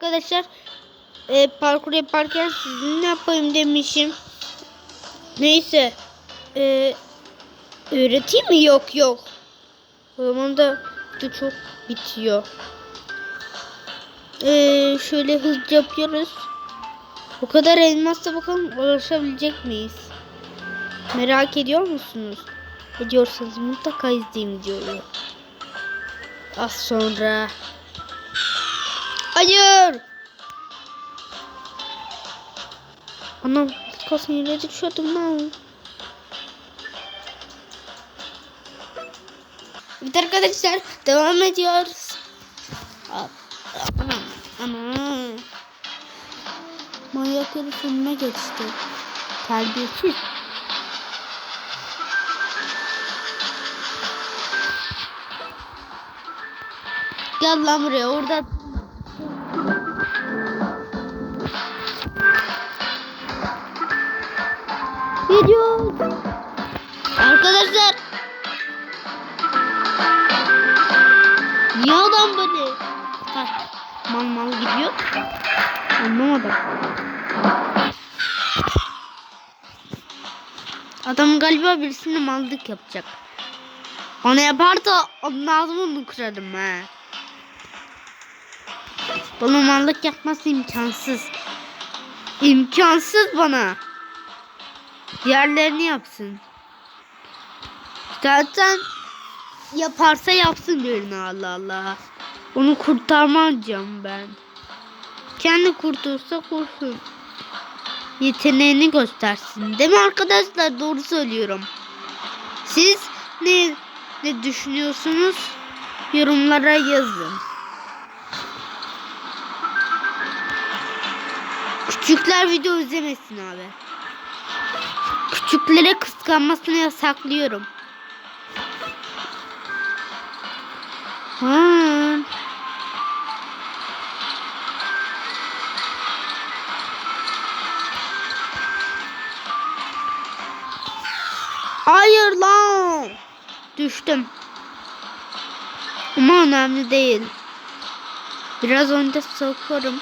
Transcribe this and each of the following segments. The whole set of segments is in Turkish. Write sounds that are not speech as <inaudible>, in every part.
arkadaşlar. E, parkur yaparken sizinle yapayım demişim. Neyse. E, öğreteyim mi? Yok yok. O zaman da çok bitiyor. E, şöyle hızlı yapıyoruz. O kadar elmasla bakalım ulaşabilecek miyiz? Merak ediyor musunuz? Ediyorsanız mutlaka izleyin videoyu. Az sonra. Hayır. Anam kasın yere düşüyordum lan. Evet arkadaşlar devam ediyoruz. Anam anam. Manyak herif önüme geçti. Terbiyesiz. Gel lan buraya orada. Mal mal gidiyor. Anlamadım. Adam galiba birisine mallık yapacak. Onu yaparsa onun ağzını kırarım ha. Bana mallık yapması imkansız. İmkansız bana. Diğerlerini yapsın. Zaten yaparsa yapsın birini Allah Allah. Onu kurtarmayacağım ben. Kendi kurtulsa kursun. Yeteneğini göstersin. Değil mi arkadaşlar? Doğru söylüyorum. Siz ne ne düşünüyorsunuz? Yorumlara yazın. Küçükler video izlemesin abi. Küçüklere kıskanmasını yasaklıyorum. Hayır lan. Düştüm. Ama önemli değil. Biraz önce sokarım.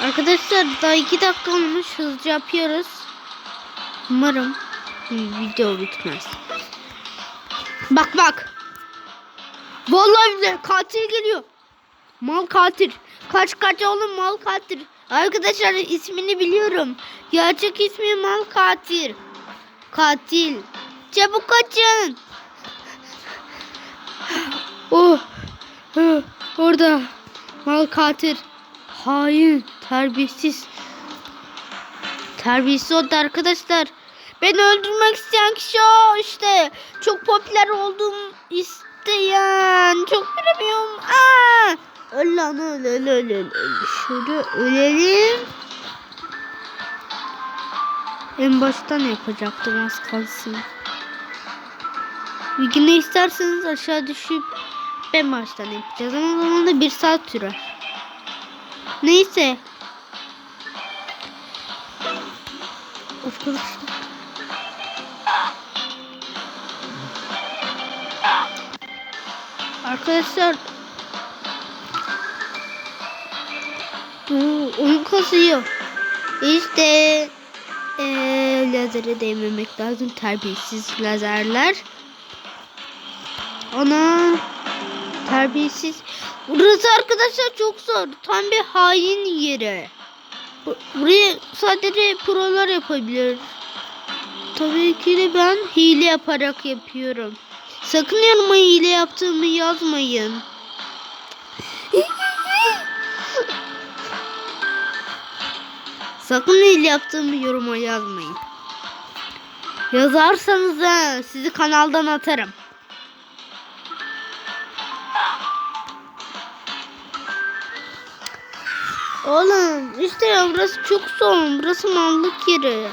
Arkadaşlar daha iki dakika olmuş hızlıca yapıyoruz. Umarım video bitmez. Bak bak. Vallahi bile katil geliyor. Mal katil. Kaç kaç oğlum mal katil. Arkadaşlar ismini biliyorum. Gerçek ismi mal katil. Katil. Çabuk kaçın. <laughs> Oh. oh, Orada. Mal katil. Hain. Terbiyesiz. Terbiyesiz oldu arkadaşlar. Beni öldürmek isteyen kişi o işte. Çok popüler olduğum isteyen. Çok bilemiyorum. Aa! Öl lan öl öl ölelim. En baştan yapacaktım az kalsın. Bir gün ne isterseniz aşağı düşüp ben baştan yapacağız ama zaman da bir saat sürer. Neyse. Arkadaşlar. Arkadaşlar. Oo, oyun kasıyor. İşte ee, lazere değmemek lazım. Terbiyesiz lazerler. Ana terbiyesiz. Burası arkadaşlar çok zor. Tam bir hain yeri. Bu- Buraya sadece prolar yapabilir. Tabii ki de ben hile yaparak yapıyorum. Sakın yanıma hile yaptığımı yazmayın. Sakın hile yaptığımı yoruma yazmayın. Yazarsanız da sizi kanaldan atarım. Oğlum işte ya burası çok son. Burası mallık yeri.